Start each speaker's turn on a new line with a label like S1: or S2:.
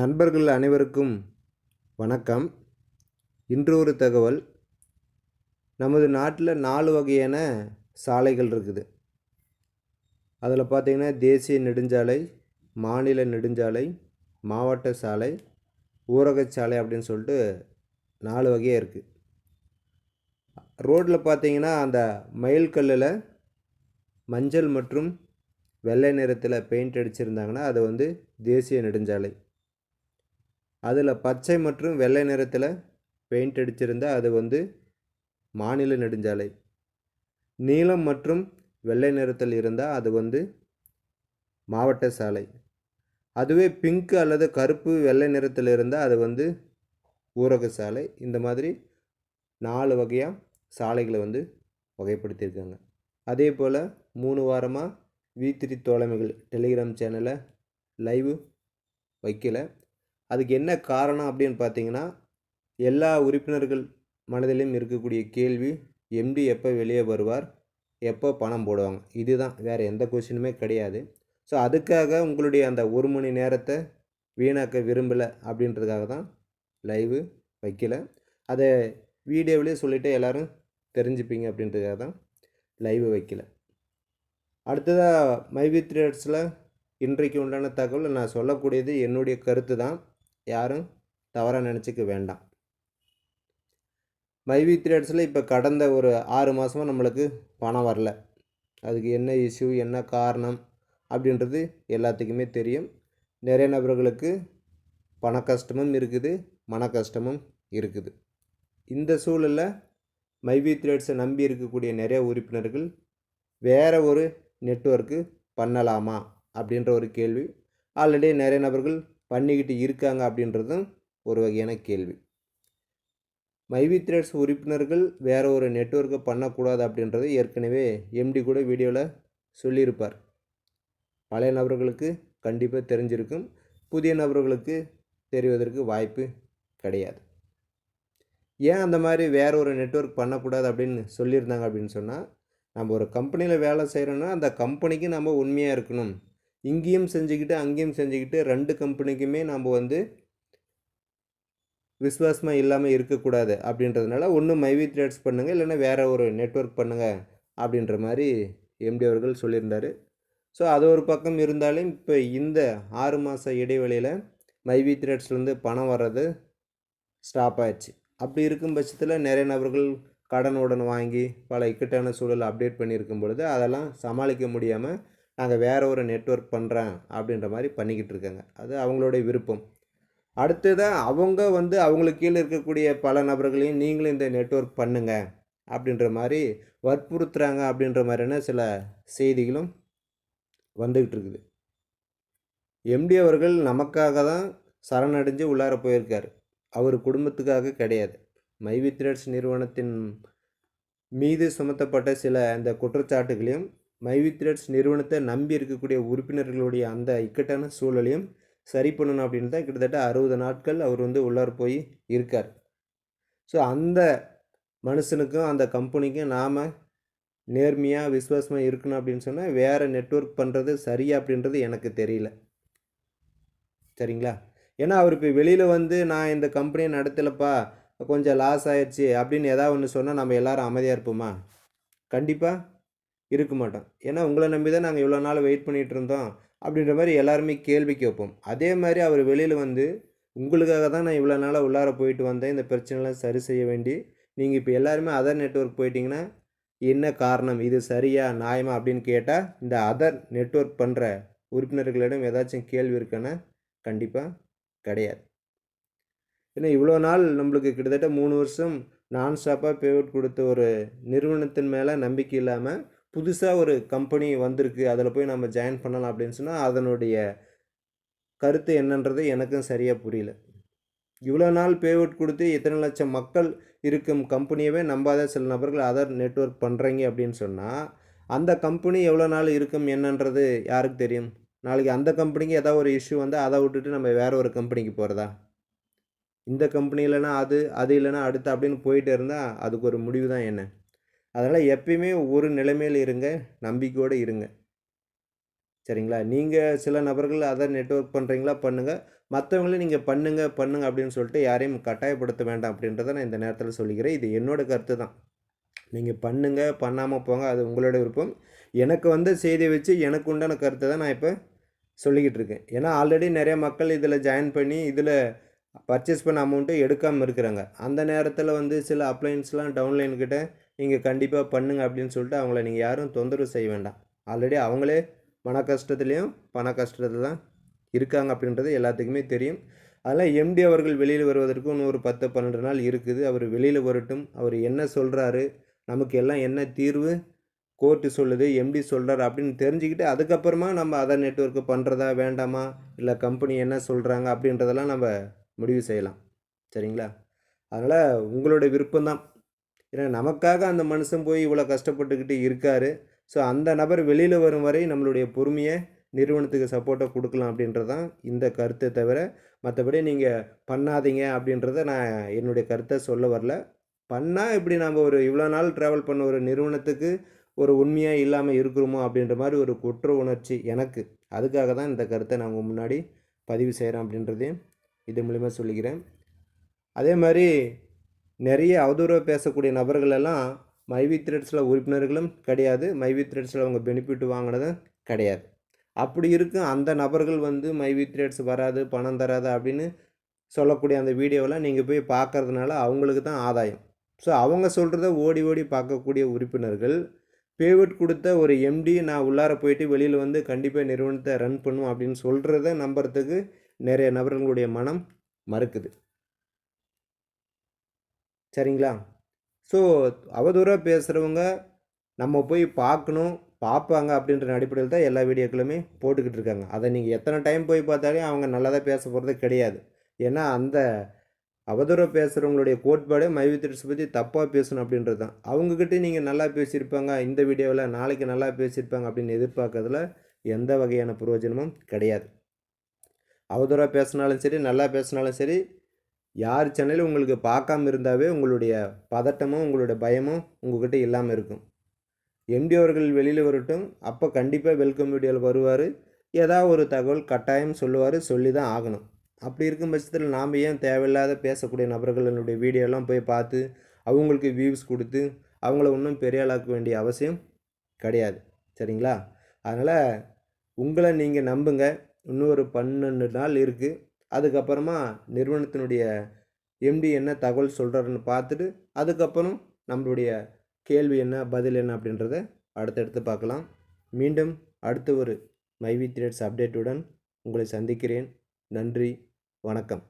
S1: நண்பர்கள் அனைவருக்கும் வணக்கம். இன்று ஒரு தகவல். நமது நாட்டில் நாலு வகையான சாலைகள் இருக்குது. அதில் பார்த்திங்கன்னா தேசிய நெடுஞ்சாலை மாநில நெடுஞ்சாலை மாவட்ட சாலை ஊரகச்சாலை அப்படின்னு சொல்லிட்டு நாலு வகையாக இருக்குது ரோட்டில் பார்த்திங்கன்னா அந்த மயில் கல்லில் மஞ்சள் மற்றும் வெள்ளை நிறத்தில் பெயிண்ட் அடிச்சிருந்தாங்கன்னா அது வந்து தேசிய நெடுஞ்சாலை. அதில் பச்சை மற்றும் வெள்ளை நிறத்தில் பெயிண்ட் அடிச்சிருந்தால் அது வந்து மாநில நெடுஞ்சாலை. நீலம் மற்றும் வெள்ளை நிறத்தில் இருந்தால் அது வந்து மாவட்ட சாலை. அதுவே பிங்க் அல்லது கருப்பு வெள்ளை நிறத்தில் இருந்தால் அது வந்து ஊரக சாலை. இந்த மாதிரி நாலு வகையாக சாலைகளை வந்து வகைப்படுத்தியிருக்காங்க. அதே போல் மூணு வாரமாக வீத்திரி த்ரீ தோழமைகள் டெலிகிராம் சேனலை லைவ் வைக்கல. அதுக்கு என்ன காரணம் அப்படின்னு பார்த்தீங்கன்னா எல்லா உறுப்பினர்கள் மனதிலும் இருக்கக்கூடிய கேள்வி எம்டி எப்போ வெளியே வருவார்? எப்போ பணம் போடுவாங்க? இதுதான் வேறு எந்த கொஷினுமே கிடையாது. ஸோ அதுக்காக உங்களுடைய அந்த ஒரு மணி நேரத்தை வீணாக்க விரும்பலை அப்படின்றதுக்காக தான் லைவு வைக்கல. அதை வீடியோவிலே சொல்லிவிட்டு எல்லோரும் தெரிஞ்சுப்பீங்க அப்படின்றதுக்காக தான் லைவு வைக்கல. அடுத்ததாக மைவி த்ரேட்ஸில் இன்றைக்கு உண்டான தகவல் நான் சொல்லக்கூடியது என்னுடைய கருத்து தான். யாரும் தவறாக நினச்சிக்க வேண்டாம். மைவி த்ரேட்ஸில் இப்போ கடந்த ஒரு ஆறு மாதமாக நம்மளுக்கு பணம் வரல. அதுக்கு என்ன இஷ்யூ என்ன காரணம் அப்படின்றது எல்லாத்துக்குமே தெரியும். நிறைய நபர்களுக்கு பண கஷ்டமும் இருக்குது மன கஷ்டமும் இருக்குது. இந்த சூழலில் மைவி த்ரேட்ஸை நம்பி இருக்கக்கூடிய நிறைய உறுப்பினர்கள் வேறு ஒரு நெட்ஒர்க்கு பண்ணலாமா அப்படின்ற ஒரு கேள்வி. ஆல்ரெடி நிறைய நபர்கள் பண்ணிக்கிட்டு இருக்காங்க அப்படின்றதும் ஒரு வகையான கேள்வி. மைவி த்ரெட்ஸ் உறுப்பினர்கள் வேறு ஒரு நெட்ஒர்க்கை பண்ணக்கூடாது அப்படின்றது ஏற்கனவே எம்டி கூட வீடியோவில் சொல்லியிருப்பார். பழைய நபர்களுக்கு கண்டிப்பாக தெரிஞ்சிருக்கும் புதிய நபர்களுக்கு தெரிவதற்கு வாய்ப்பு கிடையாது. ஏன் அந்த மாதிரி வேற ஒரு நெட்ஒர்க் பண்ணக்கூடாது அப்படின்னு சொல்லியிருந்தாங்க அப்படின்னு சொன்னால் நம்ம ஒரு கம்பெனியில் வேலை செய்கிறோன்னா அந்த கம்பெனிக்கு நம்ம உண்மையாக இருக்கணும். இங்கேயும் செஞ்சுக்கிட்டு அங்கேயும் செஞ்சுக்கிட்டு ரெண்டு கம்பெனிக்குமே நம்ம வந்து விஸ்வாசமாக இல்லாமல் இருக்கக்கூடாது அப்படின்றதுனால ஒன்று மைவி த்ரேட்ஸ் பண்ணுங்கள் இல்லைன்னா வேறு ஒரு நெட்ஒர்க் பண்ணுங்கள் அப்படின்ற மாதிரி எம்டி அவர்கள் சொல்லியிருந்தார். ஸோ அது ஒரு பக்கம் இருந்தாலும் இப்போ இந்த ஆறு மாத இடைவெளியில் மைவி த்ரேட்ஸ்லேருந்து பணம் வர்றது ஸ்டாப் ஆயிடுச்சு. அப்படி இருக்கும் பட்சத்தில் நிறைய நபர்கள் கடன் உடன் வாங்கி பல இக்கட்டான சூழலை அப்டேட் பண்ணியிருக்கும் பொழுது அதெல்லாம் சமாளிக்க முடியாமல் நாங்கள் வேறு ஒரு நெட்ஒர்க் பண்ணுறேன் அப்படின்ற மாதிரி பண்ணிக்கிட்டு இருக்காங்க. அது அவங்களுடைய விருப்பம். அடுத்ததாக அவங்க வந்து அவங்களுக்கு கீழே இருக்கக்கூடிய பல நபர்களையும் நீங்களும் இந்த நெட்ஒர்க் பண்ணுங்க அப்படின்ற மாதிரி வற்புறுத்துகிறாங்க அப்படின்ற மாதிரியான சில செய்திகளும் வந்துக்கிட்டு இருக்குது. எம்டி அவர்கள் நமக்காக தான் சரணடைஞ்சு உள்ளார போயிருக்கார். அவர் குடும்பத்துக்காக கிடையாது. மைவி த்ரெட்ஸ் நிறுவனத்தின் மீது சுமத்தப்பட்ட சில அந்த குற்றச்சாட்டுகளையும் மைவித்ரெட்ஸ் நிறுவனத்தை நம்பி இருக்கக்கூடிய உறுப்பினர்களுடைய அந்த இக்கட்டான சூழலையும் சரி பண்ணணும் அப்படின்னு தான் கிட்டத்தட்ட அறுபது நாட்கள் அவர் வந்து உள்ளார் போய் இருக்கார். ஸோ அந்த மனுஷனுக்கும் அந்த கம்பெனிக்கும் நாம் நேர்மையாக விசுவாசமாக இருக்கணும் அப்படின்னு சொன்னால் வேறு நெட்ஒர்க் பண்ணுறது சரியா அப்படின்றது எனக்கு தெரியல. சரிங்களா? ஏன்னா அவர் இப்போ வெளியில் வந்து நான் இந்த கம்பெனியை நடத்தலைப்பா கொஞ்சம் லாஸ் ஆயிடுச்சு அப்படின்னு எதா ஒன்று சொன்னால் நம்ம எல்லோரும் அமைதியாக இருப்போமா? கண்டிப்பாக இருக்க மாட்டோம். ஏன்னா உங்களை நம்பி தான் நாங்கள் இவ்வளோ நாள் வெயிட் பண்ணிகிட்டு இருந்தோம் அப்படின்ற மாதிரி எல்லாருமே கேள்வி கேட்போம். அதே மாதிரி அவர் வெளியில் வந்து உங்களுக்காக தான் நான் இவ்வளோ நாளாக உள்ளார போயிட்டு வந்தேன். இந்த பிரச்சனைலாம் சரி செய்ய வேண்டி நீங்கள் இப்போ எல்லாருமே அதர் நெட்ஒர்க் போயிட்டீங்கன்னா என்ன காரணம்? இது சரியா நியாயமா? அப்படின்னு கேட்டால் இந்த அதர் நெட்ஒர்க் பண்ணுற உறுப்பினர்களிடம் ஏதாச்சும் கேள்வி இருக்குன்னா கண்டிப்பாக கிடையாது. ஏன்னா இவ்வளோ நாள் நம்மளுக்கு கிட்டத்தட்ட மூணு வருஷம் நான் ஸ்டாப்பாக பேவட் கொடுத்த ஒரு நிறுவனத்தின் மேலே நம்பிக்கை இல்லாமல் புதுசாக ஒரு கம்பெனி வந்திருக்கு. அதில் போய் நம்ம ஜாயின் பண்ணலாம் அப்படின்னு சொன்னால் அதனுடைய கருத்து என்னன்றது எனக்கும் சரியாக புரியல. இவ்வளோ நாள் பேவுட் கொடுத்து இத்தனை லட்சம் மக்கள் இருக்கும் கம்பெனியவே நம்பாத சில நபர்கள் அதர் நெட்ஒர்க் பண்ணுறீங்க அப்படின்னு சொன்னால் அந்த கம்பெனி எவ்வளோ நாள் இருக்கும் என்னன்றது யாருக்கு தெரியும்? நாளைக்கு அந்த கம்பெனிக்கு ஏதாவது ஒரு இஷ்யூ வந்தால் அதை விட்டுட்டு நம்ம வேறு ஒரு கம்பெனிக்கு போகிறதா இந்த கம்பெனி இல்லைனா அது அது இல்லைனா அடுத்து அப்படின்னு போயிட்டு இருந்தால் அதுக்கு ஒரு முடிவு தான் என்ன? அதனால் எப்பயுமே ஒரு நிலைமையில் இருங்க நம்பிக்கையோடு இருங்க. சரிங்களா? நீங்கள் சில நபர்கள் அதை நெட்ஒர்க் பண்ணுறீங்களா பண்ணுங்கள் மற்றவங்களையும் நீங்கள் பண்ணுங்கள் பண்ணுங்கள் அப்படின்னு சொல்லிட்டு யாரையும் கட்டாயப்படுத்த வேண்டாம் அப்படின்றத நான் இந்த நேரத்தில் சொல்லிக்கிறேன். இது என்னோட கருத்து தான். நீங்கள் பண்ணுங்கள் பண்ணாமல் போங்க அது உங்களோட விருப்பம். எனக்கு வந்த செய்தியை வச்சு எனக்கு உண்டான கருத்தை தான் நான் இப்போ சொல்லிக்கிட்டு இருக்கேன். ஏன்னா ஆல்ரெடி நிறைய மக்கள் இதில் ஜாயின் பண்ணி இதில் பர்ச்சேஸ் பண்ண அமௌண்ட்டு எடுக்காமல் இருக்கிறாங்க. அந்த நேரத்தில் வந்து சில அப்ளைன்ஸ்லாம் டவுன்லைன்கிட்ட நீங்கள் கண்டிப்பாக பண்ணுங்க அப்படின்னு சொல்லிட்டு அவங்கள நீங்கள் யாரும் தொந்தரவு செய்ய வேண்டாம். ஆல்ரெடி அவங்களே மன கஷ்டத்துலேயும் பண கஷ்டத்தில் தான் இருக்காங்க அப்படின்றது எல்லாத்துக்குமே தெரியும். அதெல்லாம் எம்டி அவர்கள் வெளியில் வருவதற்கு இன்னும் ஒரு பத்து பன்னெண்டு நாள் இருக்குது. அவர் வெளியில் வரட்டும். அவர் என்ன சொல்கிறாரு நமக்கு எல்லாம் என்ன தீர்வு? கோர்ட்டு சொல்லுது எம்டி சொல்கிறார் அப்படின்னு தெரிஞ்சுக்கிட்டு அதுக்கப்புறமா நம்ம அதர் நெட்ஒர்க்கு பண்ணுறதா வேண்டாமா? இல்லை கம்பெனி என்ன சொல்கிறாங்க அப்படின்றதெல்லாம் நம்ம முடிவு செய்யலாம். சரிங்களா? அதனால் உங்களோட விருப்பம்தான். ஏன்னா நமக்காக அந்த மனுஷன் போய் இவ்வளோ கஷ்டப்பட்டுக்கிட்டு இருக்காரு. ஸோ அந்த நபர் வெளியில் வரும் வரை நம்மளுடைய பொறுமையை நிறுவனத்துக்கு சப்போர்ட்டை கொடுக்கலாம் அப்படின்றதான் இந்த கருத்தை தவிர மற்றபடி நீங்கள் பண்ணாதீங்க அப்படின்றத நான் என்னுடைய கருத்தை சொல்ல வரல. பண்ணால் இப்படி நம்ம ஒரு இவ்வளோ நாள் ட்ராவல் பண்ண ஒரு நிறுவனத்துக்கு ஒரு உண்மையாக இல்லாமல் இருக்கிறோமோ அப்படின்ற மாதிரி ஒரு குற்ற உணர்ச்சி எனக்கு. அதுக்காக தான் இந்த கருத்தை நான் உங்கள் முன்னாடி பதிவு செய்கிறேன் அப்படின்றதையும் இது மூலிமா சொல்லிக்கிறேன். அதே மாதிரி நிறைய அவதூறாக பேசக்கூடிய நபர்கள் எல்லாம் மைவி த்ரெட்ஸில் உறுப்பினர்களும் கிடையாது. மைவி த்ரெட்ஸில் அவங்க பெனிஃபிட் வாங்கினதும் கிடையாது. அப்படி இருக்கும் அந்த நபர்கள் வந்து மைவி த்ரெட்ஸ் வராது பணம் தராது அப்படின்னு சொல்லக்கூடிய அந்த வீடியோவெலாம் நீங்கள் போய் பார்க்கறதுனால அவங்களுக்கு தான் ஆதாயம். ஸோ அவங்க சொல்கிறத ஓடி ஓடி பார்க்கக்கூடிய உறுப்பினர்கள் பேமெண்ட் கொடுத்த ஒரு எம்டி நான் உள்ளார போயிட்டு வெளியில் வந்து கண்டிப்பாக நிறுவனத்தை ரன் பண்ணும் அப்படின்னு சொல்கிறத நம்புறதுக்கு நிறைய நபர்களுடைய மனம் மறுக்குது. சரிங்களா? ஸோ அவதூறாக பேசுகிறவங்க நம்ம போய் பார்க்கணும் பார்ப்பாங்க அப்படின்ற அடிப்படையில் தான் எல்லா வீடியோக்களுமே போட்டுக்கிட்டு இருக்காங்க. அதை நீங்கள் எத்தனை டைம் போய் பார்த்தாலே அவங்க நல்லதாக பேச போகிறது கிடையாது. ஏன்னா அந்த அவதூறாக பேசுகிறவங்களுடைய கோட்பாடு மைவித்திரஸ் பற்றி தப்பாக பேசணும் அப்படின்றது தான். அவங்கக்கிட்ட நீங்கள் நல்லா பேசியிருப்பாங்க இந்த வீடியோவில் நாளைக்கு நல்லா பேசியிருப்பாங்க அப்படின்னு எதிர்பார்க்கறதுல எந்த வகையான பிரயோஜனமும் கிடையாது. அவதூறாக பேசினாலும் சரி நல்லா பேசினாலும் சரி யார் சேனலும் உங்களுக்கு பார்க்காம இருந்தாவே உங்களுடைய பதட்டமும் உங்களுடைய பயமும் உங்கள்கிட்ட இல்லாமல் இருக்கும். எம்டி அவர்கள் வெளியில் வரட்டும். அப்போ கண்டிப்பாக வெல்கம் வீடியோவில் வருவார். ஏதாவது ஒரு தகவல் கட்டாயம் சொல்லுவார். சொல்லி தான் ஆகணும். அப்படி இருக்கும் பட்சத்தில் நாம் ஏன் தேவையில்லாத பேசக்கூடிய நபர்களுடைய வீடியோலாம் போய் பார்த்து அவங்களுக்கு வியூஸ் கொடுத்து அவங்கள இன்னும் பெரிய ஆளாக்க வேண்டிய அவசியம் கிடையாது. சரிங்களா? அதனால் உங்களை நீங்கள் நம்புங்க. இன்னும் ஒரு பன்னெண்டு நாள் இருக்குது அதுக்கப்புறமா நிறுவனத்தினுடைய எம்டி என்ன தகவல் சொல்கிறாருன்னு பார்த்துட்டு அதுக்கப்புறம் நம்மளுடைய கேள்வி என்ன பதில் என்ன அப்படின்றத அடுத்தடுத்து பார்க்கலாம். மீண்டும் அடுத்த ஒரு மைவி த்ரேட்ஸ் அப்டேட்டுடன் உங்களை சந்திக்கிறேன். நன்றி வணக்கம்.